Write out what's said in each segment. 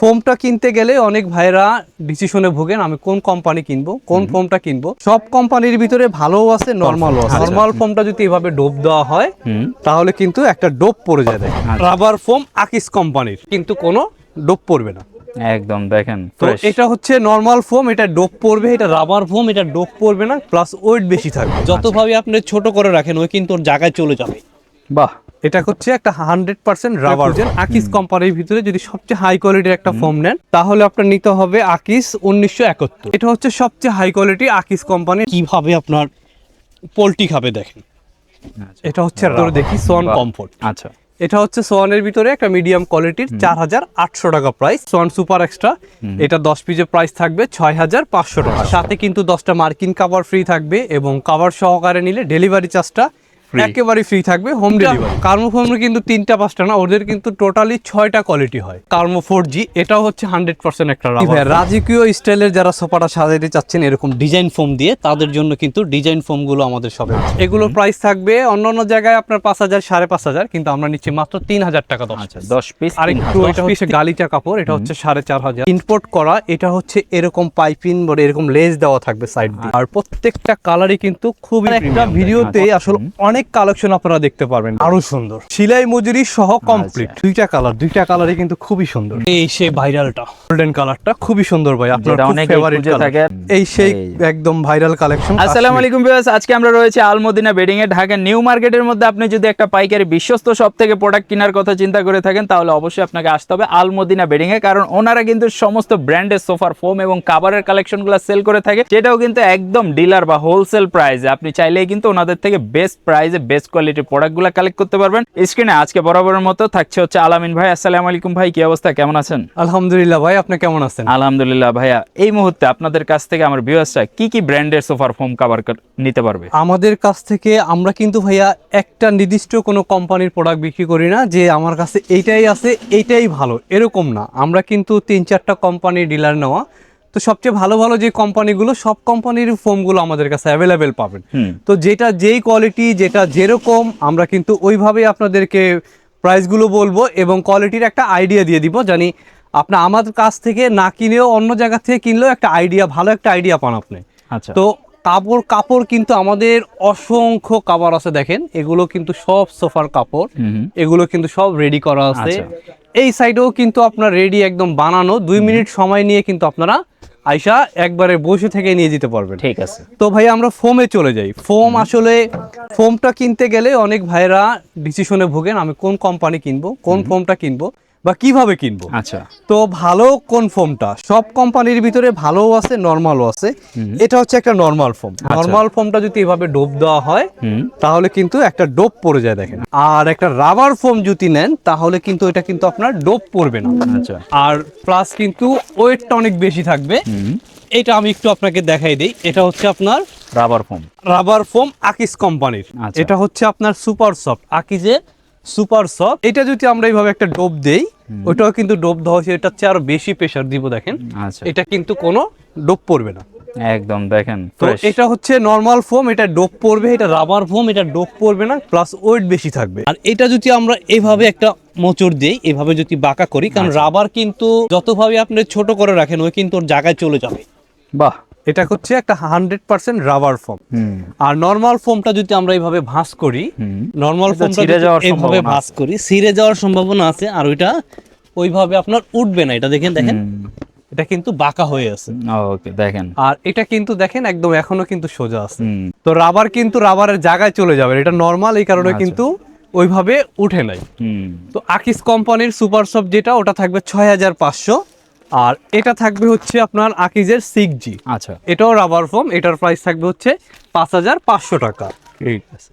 ফোমটা কিনতে গেলে অনেক ভাইরা ডিসিশনে ভোগেন আমি কোন কোম্পানি কিনবো কোন ফোমটা কিনবো। সব কোম্পানির ভিতরে ভালোও আছে নর্মালও আছে। নর্মাল ফোমটা যদি এভাবে ডোপ দেওয়া হয় তাহলে কিন্তু একটা ডোপ পড়ে যায় দেখেন। রাবার ফোম আকিস কোম্পানির কিন্তু কোনো ডোপ পড়বে না। একদম দেখেন তো এটা হচ্ছে নর্মাল ফোম এটা ডোপ পড়বে এটা রাবার ফোম এটা ডোপ পড়বে না প্লাস ওয়েট বেশি থাকবে। যতভাবে আপনি ছোট করে রাখেন ওই কিন্তু ওর জায়গায় চলে যাবে। বাহ। এটা হচ্ছে একটা হান্ড্রেড পার্সেন্ট রাবার আকিস কোম্পানির ভিতরে যদি সবচেয়ে হাই কোয়ালিটির একটা ফোম নেন তাহলে আপনার নিতে হবে আকিস উনিশশো একাত্তর। এটা হচ্ছে সবচেয়ে হাই কোয়ালিটি আকিস কোম্পানি কীভাবে আপনার পোল্ট্রি খাবে দেখেন। আচ্ছা। এটা হচ্ছে। দেখি সোয়ান কমফোর্ট আচ্ছা। এটা হচ্ছে সোয়ানের ভিতরে একটা মিডিয়াম কোয়ালিটির চার হাজার আটশো টাকা প্রাইস সোয়ান সুপার এক্সট্রা এটা দশ পিসের প্রাইস থাকবে ছয় হাজার পাঁচশো টাকা। সাথে কিন্তু দশটা মার্কিন কাভার ফ্রি থাকবে এবং কাভার সহকারে নিলে ডেলিভারি চার্জটা একেবারে ফ্রি থাকবে হোম ডেলিভারি কার্মোফোমের কিন্তু তিনটা পাঁচটা না ওদের কিন্তু টোটালি ছয়টা কোয়ালিটি হয়। কার্মো ফোর জি এটাও হচ্ছে হান্ড্রেড পার্সেন্ট একটা রাজকীয় স্টাইলের যারা সোফাটা সাজাতে চাচ্ছেন এরকম ডিজাইন ফোম দিয়ে তাদের জন্য কিন্তু ডিজাইন ফোমগুলো আমাদের সবে এগুলোর প্রাইস থাকবে অন্য অন্য জায়গায় আপনার পাঁচ হাজার সাড়ে পাঁচ হাজার কিন্তু আমরা নিচ্ছি মাত্র তিন হাজার টাকা দশ আচ্ছা দশ পিস আর একটু এটা হচ্ছে গালিচা কাপড় এটা হচ্ছে সাড়ে চার হাজার। ইম্পোর্ট করা এটা হচ্ছে এরকম পাইপিং বলে এরকম লেজ দেওয়া থাকবে সাইড দিয়ে। আর প্রত্যেকটা কালারই কিন্তু খুবই একটা ভিডিওতে আসলে অনেক কালেকশন আপনারা দেখতে পারবেন। আরও সুন্দর। সেলাই মজুরি সহ কমপ্লিট দুইটা কালার দুইটা কালারই কিন্তু খুবই সুন্দর। এই সেই ভাইরালটা গোল্ডেন কালারটা খুবই সুন্দর ভাই আপনার অনেকেই ফেভারিট থাকে। এই সেই একদম ভাইরাল কালেকশন আসসালামু আলাইকুম ভিউয়ার্স আজকে আমরা রয়েছে আলমদিনা বেডিং এ ঢাকা নিউ মার্কেটের মধ্যে। আপনি যদি একটা পাইকারি বিশ্বস্ত সব থেকে প্রোডাক্ট কেনার কথা চিন্তা করে থাকেন তাহলে অবশ্যই আপনাকে আসতে হবে আলমদিনা বেডিং এ কারণ ওনারা কিন্তু সমস্ত ব্র্যান্ডের সোফার ফোম এবং কাভারের কালেকশনগুলো সেল করে থাকে যেটাও কিন্তু একদম ডিলার বা হোলসেল প্রাইসে আপনি চাইলেই কিন্তু ওনাদের থেকে বেস্ট প্রাইসে বেস্ট কোয়ালিটির প্রোডাক্টগুলো কালেক্ট করতে পারবেন। স্ক্রিনে আজকে বরাবরের মতো থাকছে হচ্ছে আলামিন ভাই। আসসালামু আলাইকুম ভাই কি অবস্থা? কেমন আছেন? আলহামদুলিল্লাহ ভাই আপনি কেমন আছেন? আলহামদুলিল্লাহ ভাইয়া এই মুহূর্তে আপনাদের কাছ থেকে আমার ভিউয়ার্সরা কি কি ব্র্যান্ডের সোফার ফোম কাভার নিতে পারবে? আমাদের কাছ থেকে আমরা কিন্তু ভাইয়া একটা নির্দিষ্ট কোনো কোম্পানির প্রোডাক্ট বিক্রি করি না যে আমার কাছে এইটাই আছে এইটাই ভালো। এরকম না। আমরা কিন্তু তিন চারটা কোম্পানির ডিলার নেওয়া। তো সবচেয়ে ভালো ভালো যে কোম্পানিগুলো সব কোম্পানির ফোমগুলো আমাদের কাছে অ্যাভেলেবেল পাবেন। তো যেটা যেই কোয়ালিটি যেটা যেরকম আমরা কিন্তু ওইভাবেই আপনাদেরকে প্রাইসগুলো বলব এবং কোয়ালিটির একটা আইডিয়া দিয়ে দিব। জানি আপনার আমাদের কাছ থেকে না কিনেও অন্য জায়গা থেকে কিনলেও একটা আইডিয়া ভালো একটা আইডিয়া পান আপনি। আচ্ছা। তো কাপড় কাপড় কিন্তু আমাদের অসংখ্য কাপড় আছে দেখেন। এগুলো কিন্তু সব সোফার কাপড়। এগুলো কিন্তু সব রেডি করা আছে। আচ্ছা। এই সাইডেও কিন্তু আপনার রেডি একদম বানানো। দুই মিনিট সময় নিয়ে কিন্তু আপনারা আইসা একবারে বসে থেকে নিয়ে যেতে পারবেন। ঠিক আছে। তো ভাই আমরা ফোমে চলে যাই। ফোম আসলে ফোমটা কিনতে গেলে অনেক ভাইরা ডিসিশনে ভোগেন আমি কোন কোম্পানি কিনবো কোন ফোমটা কিনবো। বা কীভাবে কিনবো? আচ্ছা। তো ভালো কোন ফোমটা সব কোম্পানির ভিতরে ভালোও আছে নর্মালও আছে। এটা হচ্ছে একটা নর্মাল ফোম নর্মাল ফোমটা যদি এভাবে ডোপ দেওয়া হয় তাহলে কিন্তু একটা ডোপ পড়ে যায় দেখেন। আর একটা রাবার ফোম যদি নেন তাহলে কিন্তু এটা কিন্তু আপনার ডোপ পড়বে না। আচ্ছা। আর প্লাস কিন্তু ওয়েটটা অনেক বেশি থাকবে। এটা আমি একটু আপনাকে দেখাই দিই। এটা হচ্ছে আপনার রাবার ফোম রাবার ফোম আকিস কোম্পানির। আচ্ছা। এটা হচ্ছে আপনার সুপার সফট। আকিজের সুপার সফট। এটা যদি আমরা এইভাবে একটা ডোপ দেই ওটাও কিন্তু ডোপ দেওয়া হয়েছে এটা হচ্ছে আরও বেশি প্রেশার দিব দেখেন। আচ্ছা। এটা কিন্তু কোনো ডোপ পড়বে না। একদম দেখেন তো এটা হচ্ছে নর্মাল ফোম এটা ডোপ পড়বে এটা রাবার ফোম এটা ডোপ পড়বে না প্লাস ওয়েট বেশি থাকবে। আর এটা যদি আমরা এভাবে একটা মোচড় দিই এভাবে যদি বাঁকা করি কারণ আচ্ছা। রাবার কিন্তু যতভাবে আপনি ছোট করে রাখেন ওই কিন্তু ওর জায়গায় চলে যাবে। বাহ এটা হচ্ছে একটা হান্ড্রেড পার্সেন্ট রাবার ফোম। আর নর্মাল ফোমটা যদি আমরা এইভাবে ভাঁজ করি নর্মাল ফোমটা এইভাবে ভাঁজ করি ছিঁড়ে যাওয়ার সম্ভাবনা আছে আর ওইটা ওইভাবে আপনার উঠবে না। এটা দেখেন দেখেন। এটা কিন্তু বাঁকা হয়ে আছে। ওকে দেখেন। আর এটা কিন্তু দেখেন একদম এখনও কিন্তু সোজা আছে। তো রাবার কিন্তু রাবারের জায়গায় চলে যাবে। এটা নর্মাল এই কারণে আচ্ছা। কিন্তু ওইভাবে উঠে নাই। তো আকিস কোম্পানির সুপার সফট যেটা ওটা থাকবে ছয় হাজার পাঁচশো। আর এটা থাকবে হচ্ছে আপনার আকিজের সিক্স জি আচ্ছা। এটাও রাবার ফোম এটার প্রাইস থাকবে হচ্ছে পাঁচ হাজার পাঁচশো টাকা। ঠিক আছে।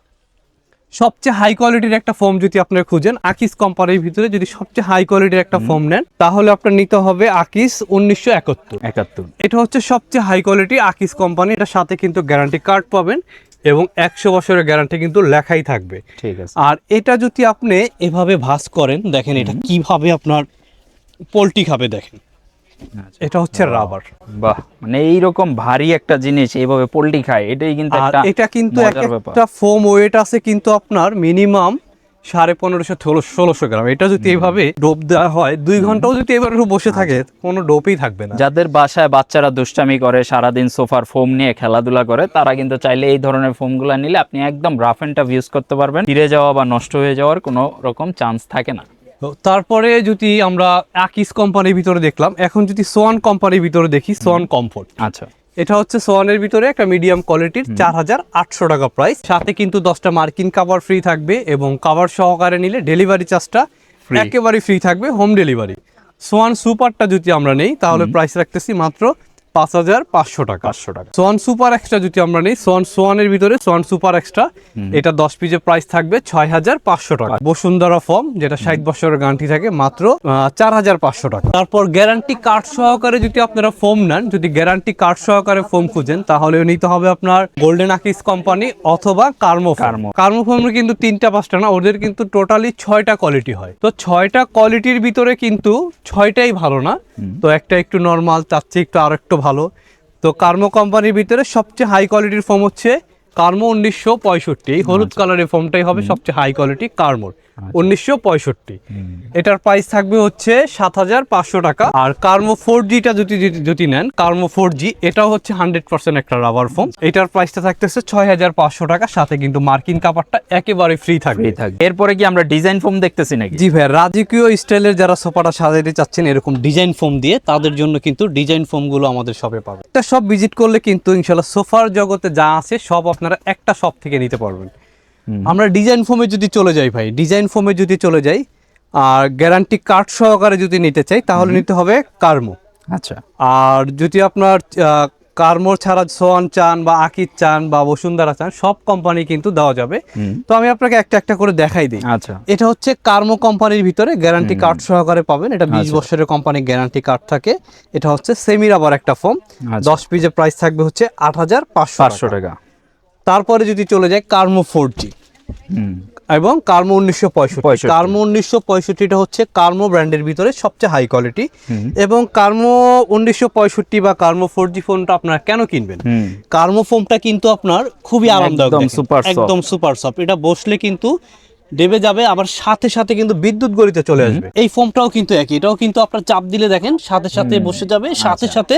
সবচেয়ে হাই কোয়ালিটির একটা ফোম যদি আপনি খুঁজেন আকিস কোম্পানির ভিতরে যদি সবচেয়ে হাই কোয়ালিটির একটা ফোম নেন তাহলে আপনার নিতে হবে আকিস উনিশশো একাত্তর। একাত্তর। এটা হচ্ছে সবচেয়ে হাই কোয়ালিটি আকিস কোম্পানি এটার সাথে কিন্তু গ্যারান্টি কার্ড পাবেন এবং একশো বছরের গ্যারান্টি কিন্তু লেখাই থাকবে। ঠিক আছে। আর এটা যদি আপনি এভাবে ভাস করেন দেখেন এটা কীভাবে আপনার পোলট্রি খাবে দেখেন। এটা হচ্ছে রাবার। বাহ মানে এইরকম ভারী একটা জিনিস এইভাবে পোল্ট্রি খায় এটাই কিন্তু একটা এটা কিন্তু। একটা ফোম ওয়েট আছে কিন্তু আপনার মিনিমাম সাড়ে পনেরোশো ষোলোশো গ্রাম। এটা যদি এইভাবে ডোপ দেওয়া হয় দুই ঘন্টাও যদি এবার বসে থাকে কোনো ডোপই থাকবে না। যাদের বাসায় বাচ্চারা দুষ্টামি করে সারাদিন সোফার ফোম নিয়ে খেলাধুলা করে তারা কিন্তু চাইলে এই ধরনের ফোমগুলো নিলে আপনি একদম রাফ অ্যান্ড টাফ ইউজ করতে পারবেন। ফিরে যাওয়া বা নষ্ট হয়ে যাওয়ার কোনো রকম চান্স থাকে না। তারপরে যদি আমরা আকিস কোম্পানির ভিতরে দেখলাম এখন যদি সোয়ান কোম্পানির ভিতরে দেখি সোয়ান কমফোর্ট আচ্ছা। এটা হচ্ছে সোয়ানের ভিতরে একটা মিডিয়াম কোয়ালিটির চার হাজার আটশো টাকা প্রাইস সাথে কিন্তু দশটা মার্কিন কাভার ফ্রি থাকবে এবং কাভার সহকারে নিলে ডেলিভারি চার্জটা Free। একেবারে ফ্রি থাকবে হোম ডেলিভারি সোয়ান সুপারটা যদি আমরা নেই তাহলে প্রাইস রাখতেছি মাত্র পাঁচ হাজার পাঁচশো টাকা। পাঁচশো টাকা। সোয়ান সুপার এক্সট্রা যদি আমরা নেই সোয়ান সোয়ানের ভিতরে সোয়ান সুপার এক্সট্রা এটা দশ পিসের প্রাইস থাকবে ছয় হাজার পাঁচশো টাকা। বসুন্ধরা ফর্ম যেটা ষাট বছরের গানটি থাকে মাত্র চার হাজার পাঁচশো টাকা। তারপর গ্যারান্টি কার্ড সহকারে যদি আপনারা ফোম নেন যদি গ্যারান্টি কার্ড সহকারে ফোম খুঁজেন তাহলে নিতে হবে আপনার গোল্ডেন আকিস কোম্পানি অথবা কার্মো কার্মো। কার্মো ফোমের কিন্তু তিনটা পাঁচটা না ওদের কিন্তু টোটালি ছয়টা কোয়ালিটি হয়। তো ছয়টা কোয়ালিটির ভিতরে কিন্তু ছয়টাই ভালো না তো একটা একটু নর্মাল তার চেয়ে একটু আর একটু ভালো। তো কার্মো কোম্পানির ভিতরে সবচেয়ে হাই কোয়ালিটির ফোম হচ্ছে কার্মো উনিশশো পঁয়ষট্টি। এই হলুদ কালারের ফোমটাই হবে সবচেয়ে হাই কোয়ালিটি কার্মোর উনিশশো পঁয়ষট্টি। এটার প্রাইস থাকবে হচ্ছে সাত হাজার পাঁচশো টাকা। আর কার্মো ফোর জিটা যদি যদি- নেন কার্মো ফোর জি এটাও হচ্ছে হান্ড্রেড পার্সেন্ট একটা রাবার ফোম এটার প্রাইসটা থাকতেছে ছয় হাজার পাঁচশো টাকা। সাথে কিন্তু মার্কিন কাপড়টা একেবারে ফ্রি থাকবে। এরপরে কি আমরা ডিজাইন ফোম দেখতেছি নাকি? জি ভাই রাজকীয় স্টাইলের যারা সোফাটা সাজাতে চাচ্ছেন এরকম ডিজাইন ফোম দিয়ে তাদের জন্য কিন্তু ডিজাইন ফোমগুলো আমাদের শপে পাবে একটা শপ ভিজিট করলে কিন্তু ইনশাল্লাহ সোফার জগতে যা আছে সব আপনারা একটা শপ থেকে নিতে পারবেন। আমরা ডিজাইন ফোমে যদি চলে যাই ভাই ডিজাইন ফোমে যদি চলে যাই আর গ্যারান্টি কার্ড সহকারে যদি নিতে চাই তাহলে নিতে হবে কার্মো আচ্ছা। আর যদি আপনার আহ, কার্মোর ছাড়া সোয়ান চান বা আকির চান বা বসুন্ধরা চান সব কোম্পানি কিন্তু দেওয়া যাবে। তো আমি আপনাকে একটা একটা করে দেখাই দিই। আচ্ছা। এটা হচ্ছে কার্মো কোম্পানির ভিতরে গ্যারান্টি কার্ড সহকারে পাবেন। এটা বিশ বছরের কোম্পানির গ্যারান্টি কার্ড থাকে। এটা হচ্ছে সেমির আবার একটা ফোম আচ্ছা। দশ পিসের প্রাইস থাকবে হচ্ছে আট হাজার পাঁচশো টাকা। তারপরে যদি চলে যায় কার্মো ফোর জি এবং কার্মো উনিশশো পঁয়ষট্টি। কার্মো উনিশশো পঁয়ষট্টিটা হচ্ছে কার্মো ব্র্যান্ডের ভিতরে সবচেয়ে হাই কোয়ালিটি এবং কার্মো উনিশশো পঁয়ষট্টি বা কার্মো ফোর জি ফোনটা আপনারা কেন কিনবেন? কার্মো ফোনটা কিন্তু আপনার খুবই আরামদায়ক একদম দেখেন। একদম সুপার সফট এটা বসলে কিন্তু দেবে যাবে আবার সাথে সাথে কিন্তু বিদ্যুৎ গড়িতে চলে আসবে। এই ফোমটাও কিন্তু একই। এটাও কিন্তু আপনার চাপ দিলে দেখেন সাথে সাথে বসে যাবে সাথে সাথে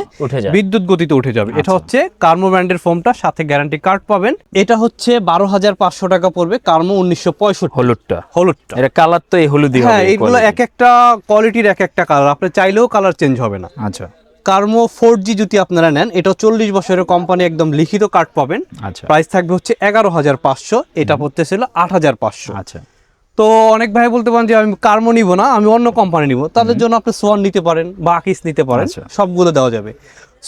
বিদ্যুৎ গতিতে উঠে যাবে। এটা হচ্ছে কার্মো ব্র্যান্ডের ফোমটা সাথে গ্যারান্টি কার্ড পাবেন। এটা হচ্ছে বারো হাজার পাঁচশো টাকা পড়বে কার্মো উনিশশো পঁয়ষট্টি। হলুদটা। হলুদটা। এটা কালার তো এই হলুদ হ্যাঁ এইগুলো এক একটা কোয়ালিটির এক একটা কালার। আপনি চাইলেও কালার চেঞ্জ হবে না। আচ্ছা। কার্মো ফোর জি যদি আপনারা নেন। এটা চল্লিশ বছরের কোম্পানি একদম লিখিত কার্ড পাবেন। আচ্ছা। প্রাইস থাকবে হচ্ছে এগারো হাজার পাঁচশো এটা পড়তেছিল আট হাজার পাঁচশো। আচ্ছা। তো অনেক ভাই বলতে পারেন যে আমি কার্মো নিব না আমি অন্য কোম্পানি নিব। তাদের জন্য আপনি সোয়ান নিতে পারেন বা আকিস নিতে পারেন আচ্ছা। সবগুলো দেওয়া যাবে।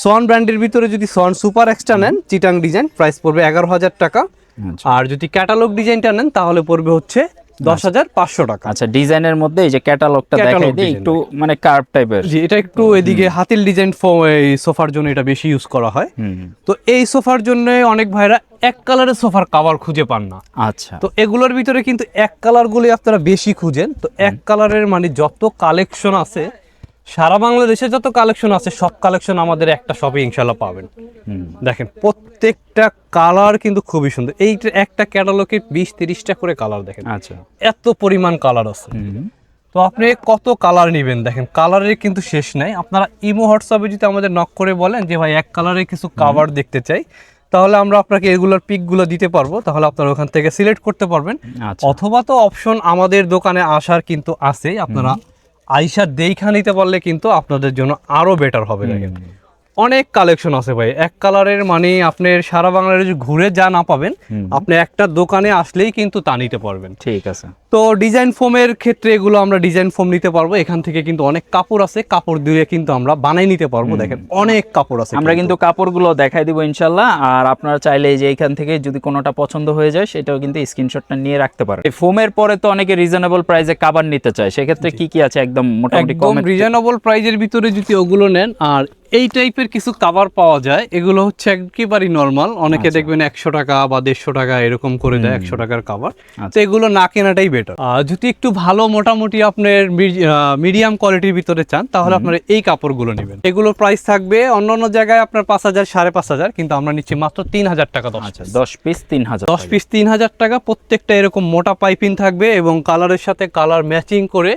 সোয়ান ব্র্যান্ডের ভিতরে যদি সোয়ান সুপার এক্সট্রা নেন চিটাং ডিজাইন প্রাইস পড়বে এগারো হাজার টাকা। আচ্ছা। আর যদি ক্যাটালগ ডিজাইনটা নেন তাহলে পড়বে হচ্ছে দশ হাজার পাঁচশো টাকা। আচ্ছা ডিজাইনের মধ্যে এই যে ক্যাটালগটা দেখাই দিই একটু মানে কার্ভ টাইপের জি এটা একটু এদিকে হাতিল ডিজাইন এই সোফার জন্য এটা বেশি ইউজ করা হয়। হুম তো এই সোফার জন্য অনেক ভাইরা এক কালারের সোফার কাভার খুঁজে পান না। আচ্ছা। তো এগুলোর ভিতরে কিন্তু এক কালারগুলি আপনারা বেশি খুঁজেন। তো এক কালারের মানে যত কালেকশন আছে সারা বাংলাদেশে যত কালেকশন আছে সব কালেকশন আমাদের একটা শপে ইনশাল্লাহ পাবেন। দেখেন প্রত্যেকটা কালার কিন্তু খুবই সুন্দর। এই একটা ক্যাটালগে বিশ তিরিশটা করে কালার দেখেন। আচ্ছা। এত পরিমাণ কালার আছে। তো আপনি কত কালার নেবেন? দেখেন কালারের কিন্তু শেষ নাই। আপনারা ইমো হোয়াটসঅ্যাপে যদি আমাদের নক করে বলেন যে ভাই এক কালারের কিছু কাভার দেখতে চাই তাহলে আমরা আপনাকে এগুলোর পিকগুলো দিতে পারব। তাহলে আপনারা ওখান থেকে সিলেক্ট করতে পারবেন। আচ্ছা। অথবা তো অপশন আমাদের দোকানে আসার কিন্তু আছে আপনারা আইসা দেখা নিতে পারলে কিন্তু আপনাদের জন্য আরও বেটার হবে। দেখেন অনেক কালেকশন আছে ভাই। এক কালারের মানে আপনি সারা বাংলাদেশ ঘুরে যা না পাবেন আপনি একটা দোকানে আসলেই কিন্তু তা নিতে পারবেন। ঠিক আছে। তো ডিজাইন ফোমের ক্ষেত্রে এগুলো আমরা ডিজাইন ফোম নিতে পারব। এখান থেকে কিন্তু অনেক কাপড় আছে কাপড় দিয়ে কিন্তু আমরা বানাই নিতে পারব। দেখেন অনেক কাপড় আছে আমরা কিন্তু। কাপড়গুলো দেখাই দিব ইনশাল্লাহ। আর আপনারা চাইলে যে এখান থেকে যদি কোনোটা পছন্দ হয়ে যায় সেটাও কিন্তু স্ক্রিনশটটা নিয়ে রাখতে পারেন। এই ফোমের পরে তো অনেকে রিজনেবল প্রাইসে কাবার নিতে চায়। সেক্ষেত্রে কি কি আছে? একদম মোটামুটি কমে রিজনেবল প্রাইজের ভিতরে যদি ওগুলো নেন আর এই টাইপের কিছু কাভার পাওয়া যায়। এগুলো হচ্ছে একেবারেই নর্মাল অনেকে আচ্ছা। দেখবেন একশো টাকা বা দেড়শো টাকা এরকম করে দেয় একশো টাকার কাভার তো আচ্ছা। এগুলো না কেনাটাই বেটার যদি একটু ভালো মোটামুটি আপনার মিডিয়াম কোয়ালিটির ভিতরে চান তাহলে আপনারা এই কাপড়গুলো নেবেন। এগুলোর প্রাইস থাকবে অন্য অন্য জায়গায় আপনার পাঁচ হাজার সাড়ে পাঁচ হাজার কিন্তু আমরা নিচ্ছি মাত্র তিন হাজার টাকা দশ আচ্ছা দশ পিস তিন হাজার দশ পিস তিন হাজার টাকা প্রত্যেকটা এরকম মোটা পাইপিং থাকবে এবং কালারের সাথে কালার ম্যাচিং করে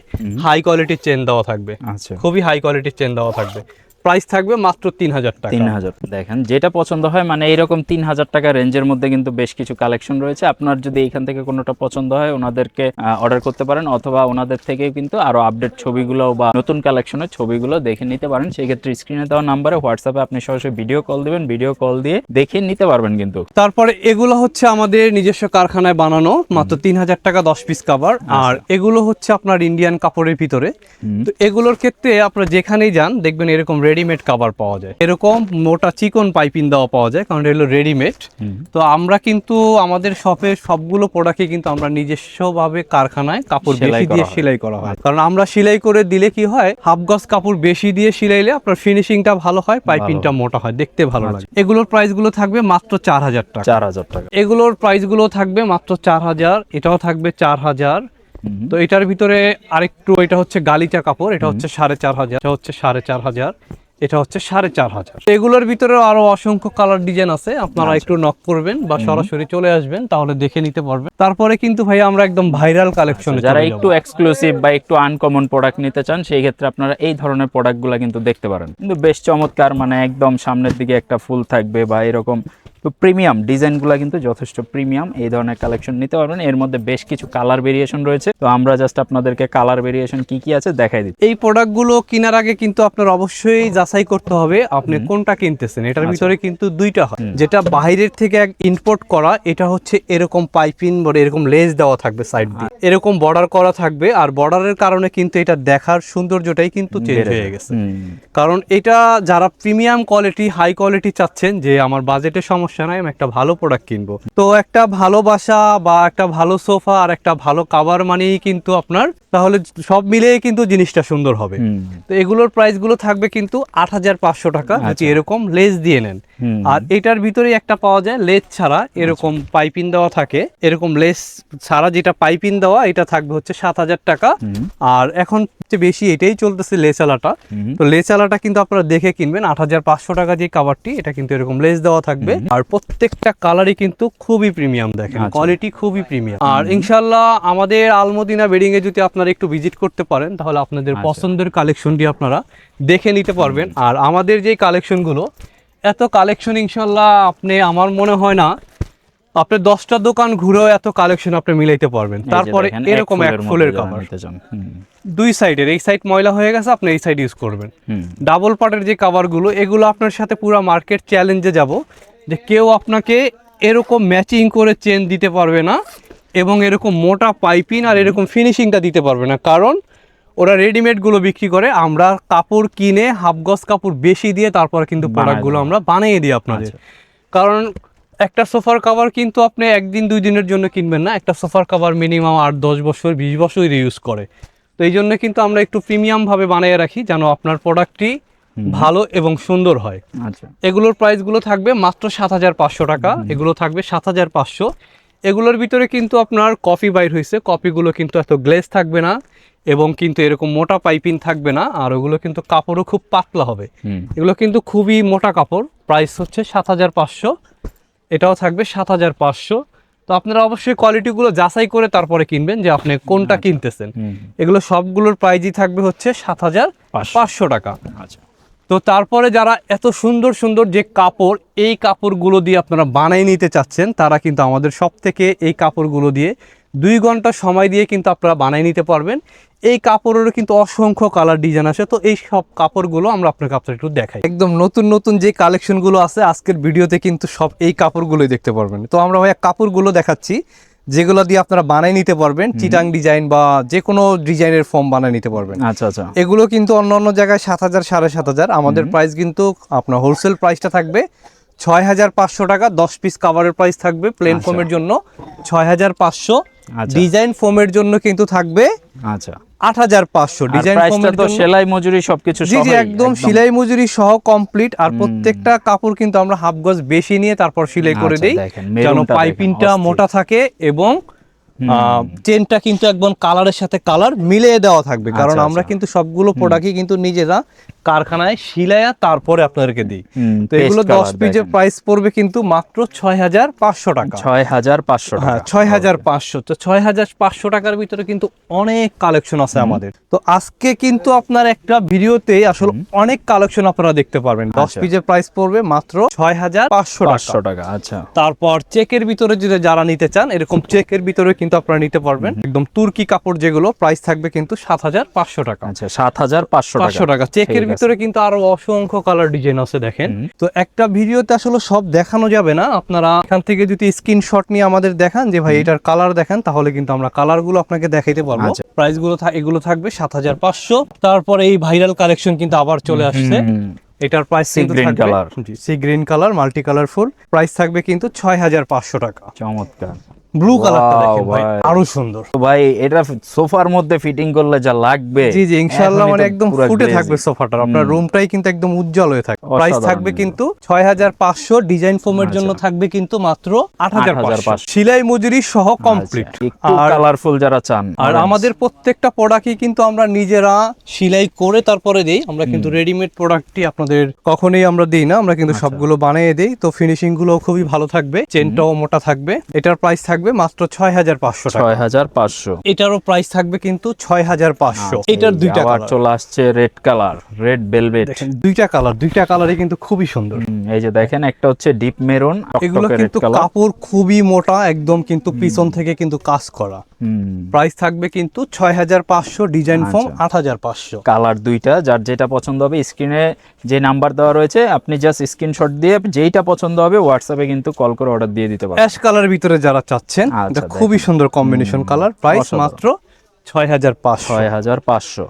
হাই কোয়ালিটির চেন দেওয়া থাকবে। আচ্ছা। খুবই হাই কোয়ালিটির চেন দেওয়া থাকবে। প্রাইস থাকবে মাত্র তিন হাজার টাকা। তিন হাজার। দেখেন যেটা পছন্দ হয় মানে এইরকম তিন হাজার টাকা রেঞ্জের মধ্যে কিন্তু বেশ কিছু কালেকশন রয়েছে। আপনার যদি এখান থেকে কোনোটা পছন্দ হয় ওনাদেরকে অর্ডার করতে পারেন অথবা ওনাদের থেকে কিন্তু আরও আপডেট ছবিগুলো বা নতুন কালেকশনের ছবিগুলো দেখে নিতে পারেন। সেই ক্ষেত্রে স্ক্রিনে দেওয়া নাম্বারে হোয়াটসঅ্যাপে আপনি সরাসরি ভিডিও কল দিবেন। ভিডিও কল দিয়ে দেখে নিতে পারবেন কিন্তু। তারপরে এগুলো হচ্ছে আমাদের নিজস্ব কারখানায় বানানো মাত্র তিন হাজার টাকা দশ পিস কাভার আর এগুলো হচ্ছে আপনার ইন্ডিয়ান কাপড়ের ভিতরে। তো এগুলোর ক্ষেত্রে আপনারা যেখানেই যান দেখবেন এরকম রেডিমেড কাভার পাওয়া যায়। এরকম মোটা চিকন পাইপিং দেওয়া পাওয়া যায় কারণ এগুলো রেডিমেড তো আমরা কিন্তু আমাদের শপে সবগুলো প্রোডাক্টই কিন্তু আমরা নিজস্বভাবে কারখানায় কাপড় বেশি দিয়ে সেলাই করা হয়। কারণ আমরা সেলাই করে দিলে কি হয় হাফ গজ কাপড় বেশি দিয়ে সেলাইলে আপনার ফিনিশিংটা ভালো হয় পাইপিংটা মোটা হয় দেখতে ভালো লাগে। এগুলোর প্রাইসগুলো থাকবে মাত্র চার হাজার টাকা। চার হাজার টাকা। এগুলোর প্রাইসগুলো থাকবে মাত্র চার হাজার এটাও থাকবে চার হাজার। তো এটার ভিতরে আরেকটু এটা হচ্ছে গালিচা কাপড় এটা হচ্ছে সাড়ে চার হাজার এটা হচ্ছে সাড়ে চার হাজার। এটা হচ্ছে সাড়ে চার হাজার। এগুলোর ভিতরে আরও অসংখ্য কালার ডিজাইন আছে। আপনারা আচ্ছা। একটু নক করবেন বা সরাসরি চলে আসবেন তাহলে দেখে নিতে পারবেন। তারপরে কিন্তু ভাই আমরা একদম ভাইরাল কালেকশন যারা একটু এক্সক্লুসিভ বা একটু আনকমন প্রোডাক্ট নিতে চান সেই ক্ষেত্রে আপনারা এই ধরনের প্রোডাক্টগুলো কিন্তু দেখতে পারেন। কিন্তু বেশ চমৎকার মানে একদম সামনের দিকে একটা ফুল থাকবে বা এরকম তো প্রিমিয়াম ডিজাইনগুলো কিন্তু যথেষ্ট প্রিমিয়াম। এই ধরনের কালেকশন নিতে পারবেন। এর মধ্যে বেশ কিছু কালার ভেরিয়েশন রয়েছে। তো আমরা জাস্ট আপনাদেরকে কালার ভেরিয়েশন কি কি আছে দেখাই দিই এই প্রোডাক্টগুলো কেনার আগে কিন্তু আপনার অবশ্যই যাচাই করতে হবে আপনি কোনটা কিনতেছেন। এটার আচ্ছা। ভিতরে কিন্তু দুইটা হয়। যেটা বাইরের থেকে এক ইম্পোর্ট করা এটা হচ্ছে এরকম পাইপিং বলে এরকম লেজ দেওয়া থাকবে সাইড দিয়ে। আচ্ছা। এরকম বর্ডার করা থাকবে আর বর্ডারের কারণে কিন্তু এটা দেখার সৌন্দর্যটাই কিন্তু চেঞ্জ হয়ে গেছে। কারণ এটা যারা প্রিমিয়াম কোয়ালিটি হাই কোয়ালিটি চাচ্ছেন যে আমার বাজেটের সমস্যা নাই আমি একটা ভালো প্রোডাক্ট কিনবো। তো একটা ভালোবাসা বা একটা ভালো সোফা আর একটা ভালো কাভার মানেই কিন্তু আপনার তাহলে সব মিলিয়ে কিন্তু জিনিসটা সুন্দর হবে। তো এগুলোর প্রাইসগুলো থাকবে কিন্তু আট হাজার পাঁচশো টাকা যদি আচ্ছা। এরকম লেস দিয়ে নেন। আর এটার ভিতরে একটা পাওয়া যায় লেস ছাড়া এরকম পাইপিং দেওয়া থাকে। এরকম লেস ছাড়া যেটা পাইপিং দেওয়া এটা থাকবে হচ্ছে সাত হাজার টাকা। আর এখন বেশি এটাই চলতেছে লেচালাটা হুম। তো লেচালাটা কিন্তু আপনারা দেখে কিনবেন আট হাজার পাঁচশো টাকা যে কাভারটি এটা কিন্তু এরকম লেস দেওয়া থাকবে। আর প্রত্যেকটা কালারই কিন্তু খুবই প্রিমিয়াম দেখেন আচ্ছা। কোয়ালিটি খুবই প্রিমিয়াম আর ইনশাল্লাহ আমাদের আলমদিনা বেডিং এ যদি আপনারা একটু ভিজিট করতে পারেন তাহলে আপনাদের আচ্ছা। পছন্দের কালেকশনটি আপনারা দেখে নিতে পারবেন। আর আমাদের যে কালেকশনগুলো এত কালেকশন ইনশাল্লাহ আপনি আমার মনে হয় না আপনি দশটা দোকান ঘুরেও এত কালেকশন আপনি মিলাইতে পারবেন। তারপরে এরকম এক ফুলের কাভার দুই সাইডের এই সাইড ময়লা হয়ে গেছে আপনি এই সাইড ইউজ করবেন। ডাবল পার্টের যে কাভারগুলো এগুলো আপনার সাথে পুরো মার্কেট চ্যালেঞ্জে যাব। যে কেউ আপনাকে এরকম ম্যাচিং করে চেন দিতে পারবে না এবং এরকম মোটা পাইপিং আর এরকম ফিনিশিংটা দিতে পারবে না। কারণ ওরা রেডিমেডগুলো বিক্রি করে আমরা কাপড় কিনে হাফ গজ কাপড় বেশি দিয়ে তারপর কিন্তু প্রোডাক্টগুলো আমরা বানিয়ে দিই আপনাদের। আচ্ছা। কারণ একটা সোফার কভার কিন্তু আপনি একদিন দুই দিনের জন্য কিনবেন না একটা সোফার কভার মিনিমাম আট দশ বছর বিশ বছর ইউজ করে। তো এই জন্য কিন্তু আমরা একটু প্রিমিয়ামভাবে বানিয়ে রাখি যেন আপনার প্রোডাক্টটি ভালো এবং সুন্দর হয়। আচ্ছা। এগুলোর প্রাইসগুলো থাকবে মাত্র সাত হাজার পাঁচশো টাকা। এগুলো থাকবে সাত হাজার পাঁচশো। এগুলোর ভিতরে কিন্তু আপনার কফি বাইর হয়েছে কপিগুলো কিন্তু এত গ্লেজ থাকবে না এবং কিন্তু এরকম মোটা পাইপিং থাকবে না। আর ওগুলো কিন্তু কাপড়ও খুব পাতলা হবে। এগুলো কিন্তু খুবই মোটা কাপড়। প্রাইস হচ্ছে সাত হাজার পাঁচশো। এটাও থাকবে সাত হাজার পাঁচশো। তো আপনারা অবশ্যই কোয়ালিটিগুলো যাচাই করে তারপরে কিনবেন যে আপনি কোনটা কিনতেছেন। হুম, এগুলো সবগুলোর প্রাইজই থাকবে হচ্ছে সাত হাজার। পাঁচশো। টাকা। আচ্ছা। তো তারপরে যারা এত সুন্দর সুন্দর যে কাপড়, এই কাপড়গুলো দিয়ে আপনারা বানিয়ে নিতে চাচ্ছেন, তারা কিন্তু আমাদের সব থেকে এই কাপড়গুলো দিয়ে দুই ঘণ্টা সময় দিয়ে কিন্তু আপনারা বানিয়ে নিতে পারবেন। এই কাপড়েরও কিন্তু অসংখ্য কালার ডিজাইন আছে, তো এই সব কাপড়গুলো আমরা আপনাকে আপনার একটু দেখাই। একদম নতুন নতুন যে কালেকশনগুলো আছে, আজকের ভিডিওতে কিন্তু সব এই কাপড়গুলোই দেখতে পারবেন। তো আমরা ভাইয়া কাপড়গুলো দেখাচ্ছি। যেগুলো দিয়ে আপনারা বানাই নিতে পারবেন চিটাং ডিজাইন বা যে কোনো ডিজাইনের ফর্ম বানাই নিতে পারবেন। আচ্ছা আচ্ছা। এগুলো কিন্তু অন্য অন্য জায়গায় সাত হাজার সাড়ে সাত হাজার। আমাদের প্রাইস কিন্তু আপনার হোলসেল প্রাইসটা থাকবে। ছয় হাজার পাঁচশো টাকা দশ পিস কাভারের প্রাইস থাকবে প্লেন আচ্ছা। ফোমের জন্য। ছয় হাজার পাঁচশো আচ্ছা। ডিজাইন ফোমের জন্য কিন্তু থাকবে আচ্ছা। আট হাজার পাঁচশো ডিজাইন তো সেলাই মজুরি সবকিছু জি জি একদম সেলাই মজুরি সহ কমপ্লিট আর প্রত্যেকটা কাপড় কিন্তু আমরা হাফ গজ বেশি নিয়ে তারপর সেলাই করে দিই। যেন পাইপিংটা মোটা থাকে এবং চেনটা কিন্তু একদম কালারের সাথে কালার মিলিয়ে দেওয়া থাকবে। কারণ আচ্ছা, আমরা আচ্ছা। কিন্তু সবগুলো প্রোডাক্টই কিন্তু নিজেরা কারখানায় শিলায়া তারপরে আপনাদেরকে দিই। তো এগুলো দশ পিসের প্রাইস পড়বে কিন্তু মাত্র ছয় হাজার পাঁচশো টাকা। ছয় হাজার পাঁচশো হ্যাঁ ছয় হাজার পাঁচশো। তো ছয় হাজার পাঁচশো টাকার ভিতরে কিন্তু অনেক কালেকশন আছে আমাদের। তো আজকে কিন্তু আপনার একটা ভিডিওতে আসলে অনেক কালেকশন আপনারা দেখতে পারবেন। দশ আচ্ছা। পিসের প্রাইস পড়বে মাত্র ছয় হাজার পাঁচশো টাকা আচ্ছা। তারপর চেকের ভিতরে যদি যারা নিতে চান এরকম চেকের ভিতরে কিন্তু আপনারা নিতে পারবেন। একদম তুর্কি কাপড় যেগুলো প্রাইস থাকবে কিন্তু সাত হাজার পাঁচশো টাকা। আচ্ছা সাত হাজার পাঁচশো টাকা। পাঁচশো টাকা। চেকের ভিতরে কিন্তু আরও অসংখ্য কালার ডিজাইন আছে দেখেন। তো একটা ভিডিওতে আসলে সব দেখানো যাবে না। আপনারা এখান থেকে যদি স্ক্রিনশট নিয়ে আমাদের দেখান যে ভাই এটার কালার দেখেন তাহলে কিন্তু আমরা কালারগুলো আপনাকে দেখাইতে পারব। আচ্ছা। প্রাইসগুলো এগুলো থাকবে সাত হাজার পাঁচশো। তারপরে এই ভাইরাল কালেকশন কিন্তু আবার চলে আসছে। এটার price green color। Sea green colour multi colourful price থাকবে কিন্তু ছয় হাজার পাঁচশো টাকা। চমৎকার। ব্লু কালারটা দেখেন ভাই। আরও সুন্দর। তো ভাই এটা সোফার মধ্যে ফিটিং করলে যা লাগবে জি জি ইনশাআল্লাহ মানে একদম ফুটে থাকবে সোফাটার। আপনার রুমটাই কিন্তু একদম উজ্জ্বল হয়ে থাকবে। প্রাইস থাকবে কিন্তু। কিন্তু ছয় হাজার পাঁচশো ডিজাইন ফোমের জন্য আচ্ছা। থাকবে কিন্তু মাত্র 8,500 সিলাই মজুরি সহ কমপ্লিট আচ্ছা, আর কালারফুল যারা চান আর আমাদের প্রত্যেকটা প্রোডাক্টই কিন্তু আমরা নিজেরা সিলাই করে তারপরে দেই। আমরা কিন্তু রেডিমেড প্রোডাক্টটি আপনাদের কখনোই আমরা দিই না। আমরা কিন্তু আচ্ছা। সবগুলো বানিয়ে দেই। তো ফিনিশিংগুলো খুবই ভালো থাকবে। চেনটাও মোটা থাকবে। এটার প্রাইস থাকবে মাত্র ছয় হাজার পাঁচশো ছয় হাজার পাঁচশো। এটারও প্রাইস থাকবে কিন্তু ছয় হাজার পাঁচশো এটার দুইটা কালার চলে আসছে রেড কালার রেড বেলভেট দুইটা কালার দুইটা কালারই কিন্তু খুবই সুন্দর। এই যে দেখেন একটা হচ্ছে ডিপ মেরুন এগুলো কিন্তু কাপড় খুবই মোটা একদম কিন্তু পিছন থেকে কিন্তু কাজ করা। প্রাইস থাকবে কিন্তু ছয় হাজার পাঁচশো ডিজাইন ফর্ম আচ্ছা। আট হাজার পাঁচশো। কালার দুইটা যার যেটা পছন্দ হবে স্ক্রিনে যে নাম্বার দেওয়া রয়েছে আপনি জাস্ট স্ক্রিনশট দিয়ে যেইটা পছন্দ হবে হোয়াটসঅ্যাপে কিন্তু কল করে অর্ডার দিয়ে দিতে পারেন অ্যাশ কালার ভিতরে যারা চাচ্ছেন আচ্ছা, খুবই সুন্দর কম্বিনেশন কালার প্রাইস মাত্র ছয় হাজার পাঁচশো। ছয় হাজার পাঁচশো।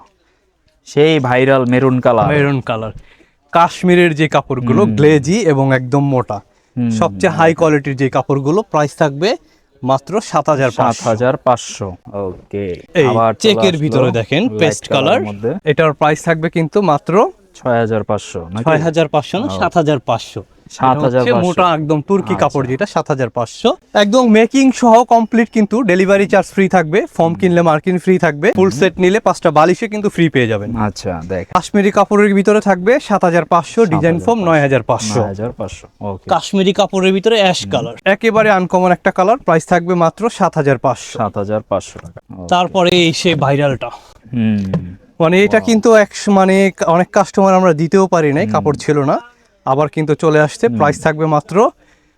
সেই viral maroon colour maroon colour কাশ্মীরের যে কাপড়গুলো গ্লেজি এবং একদম মোটা। সবচেয়ে হাই কোয়ালিটির যে কাপড়গুলো প্রাইস থাকবে মাত্র সাত হাজার সাত হাজার পাঁচশো। ওকে এই চেকের ভিতরে দেখেন পেস্ট কালার এটার প্রাইস থাকবে কিন্তু মাত্র ছয় হাজার পাঁচশো ছয় হাজার পাঁচশো না সাত হাজার পাঁচশো। মোটা একদম তুর্কি আচ্ছা। কাপড় যেটা সাত হাজার পাঁচশো। একদম মেকিং সহ কমপ্লিট কিন্তু ডেলিভারি চার্জ ফ্রি থাকবে ফর্ম কিনলে মার্কিন ফ্রি থাকবে ফুল সেট নিলে পাঁচটা বালিশে কিন্তু ফ্রি পেয়ে যাবেন। আচ্ছা দেখ। কাশ্মীরি কাপড়ের ভিতরে থাকবে সাত হাজার পাঁচশো ডিজাইন ফর্ম নয় হাজার পাঁচশো। হাজার পাঁচশো কাশ্মীরি কাপড়ের ভিতরে অ্যাশ কালার একেবারে আনকমন একটা কালার প্রাইস থাকবে মাত্র সাত হাজার পাঁচশো। সাত হাজার পাঁচশো টাকা তারপরে এই সে ভাইরালটা। হুম। মানে এটা কিন্তু এক মানে অনেক কাস্টমার আমরা দিতেও পারি নাই কাপড় ছিল না। আবার কিন্তু চলে আসছে। প্রাইস থাকবে মাত্র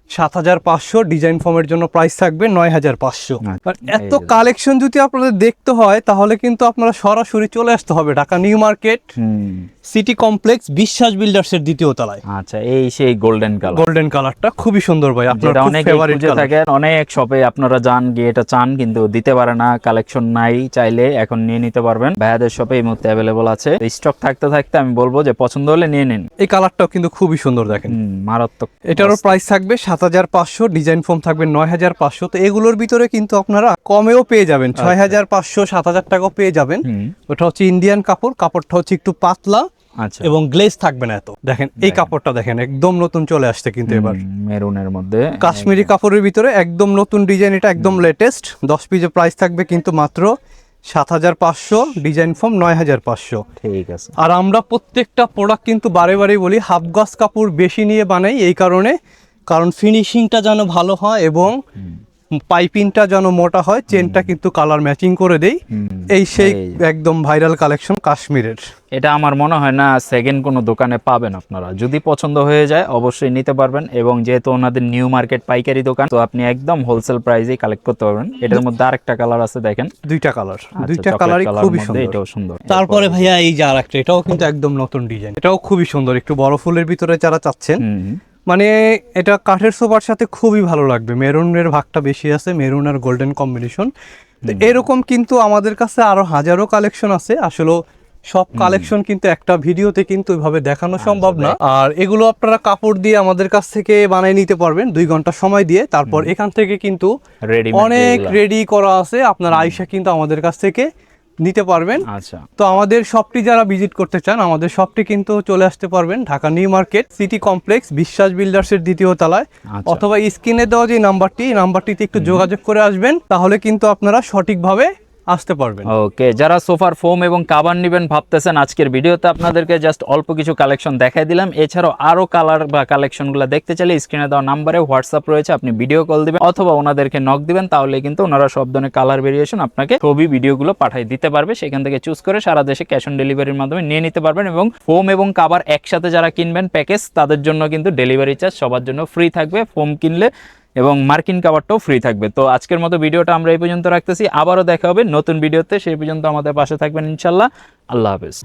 সাত হাজার পাঁচশো ডিজাইন ফর্মের জন্য প্রাইস থাকবে নয় হাজার পাঁচশো। আচ্ছা, এত কালেকশন যদি আপনাদের দেখতে হয় তাহলে কিন্তু আপনারা সরাসরি চলে আসতে হবে Dhaka New Market City Complex Biswas Builders এর দ্বিতীয় তলায়। আচ্ছা এই সেই গোল্ডেন কালার গোল্ডেন কালারটা খুবই সুন্দর ভাই আপনার অনেক ফেভারিট অনেক শপে আপনারা যান গিয়ে এটা চান কিন্তু দিতে পারে না কালেকশন নাই চাইলে এখন নিয়ে নিতে পারবেন। ভাইয়াদের শপে এই মুহূর্তে অ্যাভেলেবল আছে। স্টক থাকতে থাকতে আমি বলব যে পছন্দ হলে নিয়ে নিন। এই কালারটাও কিন্তু খুবই সুন্দর দেখেন। মারাত্মক। এটারও প্রাইস থাকবে সাত হাজার পাঁচশো ডিজাইন ফর্ম থাকবে নয় হাজার পাঁচশো। তো এগুলোর ভিতরে কিন্তু আপনারা কমেও পেয়ে যাবেন ছয় হাজার পাঁচশো সাত হাজার টাকাও পেয়ে যাবেন। ওটা হচ্ছে ইন্ডিয়ান কাপড় কাপড়টা হচ্ছে একটু পাতলা আচ্ছা। এবং গ্লেজ থাকবে না এত। দেখেন এই কাপড়টা দেখেন একদম নতুন চলে আসছে কিন্তু এবার। মেরুনের মধ্যে। কাশ্মীরি কাপড়ের ভিতরে একদম নতুন ডিজাইন এটা একদম লেটেস্ট দশ পিসের প্রাইস থাকবে কিন্তু মাত্র সাত হাজার পাঁচশো ডিজাইন ফর্ম নয় হাজার পাঁচশো। ঠিক আছে। আর আমরা প্রত্যেকটা প্রোডাক্ট কিন্তু বারে বারেই বলি হাফ গজ কাপড় বেশি নিয়ে বানাই এই কারণে কারণ ফিনিশিংটা যেন ভালো হয় এবং পাইপিংটা যেন মোটা হয় চেনটা কিন্তু কালার ম্যাচিং করে দেই। এই সেই একদম ভাইরাল কালেকশন কাশ্মীরের। এটা আমার মনে হয় না সেকেন্ড কোনো দোকানে পাবেন আপনারা। যদি পছন্দ হয়ে যায় অবশ্যই নিতে পারবেন এবং যেহেতু ওনাদের নিউ মার্কেট পাইকারি দোকান তো আপনি একদম হোলসেল প্রাইসেই কালেক্ট করতে পারবেন। এটার মধ্যে আরেকটা কালার আছে দেখেন। দুইটা কালার আচ্ছা, দুইটা কালারই খুবই সুন্দর। এটাও সুন্দর। তারপরে ভাইয়া এই যে আর একটা এটাও কিন্তু একদম নতুন ডিজাইন এটাও খুবই সুন্দর। একটু বড় ফুলের ভিতরে যারা চাচ্ছেন। মানে এটা কাঠের সোফার সাথে খুবই ভালো লাগবে। মেরুনের ভাগটা বেশি আছে মেরুন আর গোল্ডেন কম্বিনেশন। তো এরকম কিন্তু আমাদের কাছে আরও হাজারো কালেকশন আছে। আসলে সব কালেকশন কিন্তু একটা ভিডিওতে কিন্তু ওইভাবে দেখানো সম্ভব না। আর এগুলো আপনারা কাপড় দিয়ে আমাদের কাছ থেকে বানিয়ে নিতে পারবেন দুই ঘণ্টা সময় দিয়ে। তারপর এখান থেকে কিন্তু অনেক রেডি করা আছে। আপনার আয়সা কিন্তু আমাদের কাছ থেকে নিতে পারবেন। আচ্ছা। তো আমাদের শপটি যারা ভিজিট করতে চান আমাদের শপটি কিন্তু চলে আসতে পারবেন Dhaka New Market City Complex Biswas বিল্ডার্সের দ্বিতীয় তলায়। আচ্ছা। অথবা স্ক্রিনে দেওয়া যে নাম্বারটি নাম্বারটিতে একটু যোগাযোগ করে আসবেন তাহলে কিন্তু আপনারা সঠিকভাবে আসতে পারবেন। ওকে, যারা সোফার ফোম এবং কাবার নেবেন ভাবতেছেন আজকের ভিডিওতে আপনাদেরকে জাস্ট অল্প কিছু কালেকশন দেখাই দিলাম। এছাড়াও আরও কালার বা কালেকশনগুলো দেখতে চাইলে স্ক্রিনে দেওয়া নাম্বারে হোয়াটসঅ্যাপ রয়েছে, আপনি ভিডিও কল দিবেন অথবা ওনাদেরকে নক দিবেন, তাহলে কিন্তু ওনারা সব ধরনের কালার ভেরিয়েশন আপনাকে ছবি ভিডিওগুলো পাঠিয়ে দিতে পারবে। সেখান থেকে চুজ করে সারা দেশে ক্যাশ অন ডেলিভারির মাধ্যমে নিয়ে নিতে পারবেন এবং ফোম এবং কাবার একসাথে যারা কিনবেন প্যাকেজ তাদের জন্য কিন্তু ডেলিভারি চার্জ সবার জন্য ফ্রি থাকবে। ফোম কিনলে এবং মার্কিন কাবারটাও ফ্রি থাকবে। তো আজকের মতো ভিডিওটা আমরা এই পর্যন্ত রাখতেছি। আবারও দেখা হবে নতুন ভিডিওতে। সেই পর্যন্ত আমাদের পাশে থাকবেন ইনশাল্লাহ। আল্লাহ হাফেজ।